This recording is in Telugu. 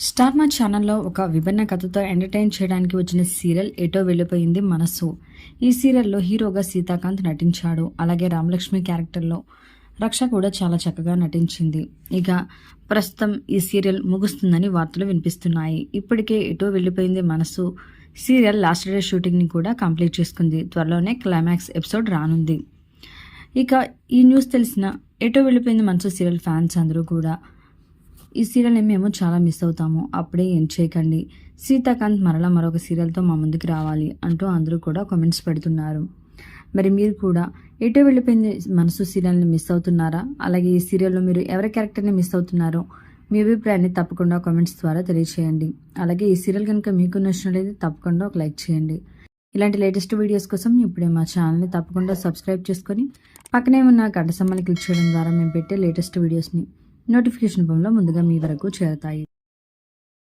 స్టార్ మా ఛానల్లో ఒక విభిన్న కథతో ఎంటర్టైన్ చేయడానికి వచ్చిన సీరియల్ ఎటో వెళ్ళిపోయింది మనసు. ఈ సీరియల్లో హీరోగా సీతాకాంత్ నటించాడు. అలాగే రామలక్ష్మి క్యారెక్టర్లో రక్ష కూడా చాలా చక్కగా నటించింది. ఇక ప్రస్తుతం ఈ సీరియల్ ముగుస్తుందని వార్తలు వినిపిస్తున్నాయి. ఇప్పటికే ఎటో వెళ్ళిపోయింది మనసు. సీరియల్ లాస్ట్ డే షూటింగ్ని కూడా కంప్లీట్ చేసుకుంది. త్వరలోనే క్లైమాక్స్ ఎపిసోడ్ రానుంది. ఇక ఈ న్యూస్ తెలిసిన ఎటో వెళ్ళిపోయింది మనసు సీరియల్ ఫ్యాన్స్ అందరూ కూడా. ఈ సీరియల్ని మేము చాలా మిస్ అవుతాము. అప్పుడే ఏం చేయకండి. సీతాకాంత్ మరలా మరొక సీరియల్తో మా ముందుకు రావాలి అంటూ అందరూ కూడా కామెంట్స్ పెడుతున్నారు. మరి మీరు కూడా ఎటో వెళ్ళిపోయింది మనసు సీరియల్ని మిస్ అవుతున్నారా? అలాగే ఈ సీరియల్లో మీరు ఎవరి క్యారెక్టర్ని మిస్ అవుతున్నారో మీ అభిప్రాయాన్ని తప్పకుండా కామెంట్స్ ద్వారా తెలియచేయండి. అలాగే ఈ సీరియల్ కనుక మీకు నచ్చినట్లయితే తప్పకుండా ఒక లైక్ చేయండి. ఇలాంటి లేటెస్ట్ వీడియోస్ కోసం ఇప్పుడే మా ఛానల్ని తప్పకుండా సబ్స్క్రైబ్ చేసుకొని పక్కనే ఉన్న గంట సమ్మని క్లిక్ చేయడం ద్వారా మేము పెట్టే లేటెస్ట్ వీడియోస్ని నోటిఫికేషన్ రూపంలో ముందుగా మీ వరకు చేరుతాయి.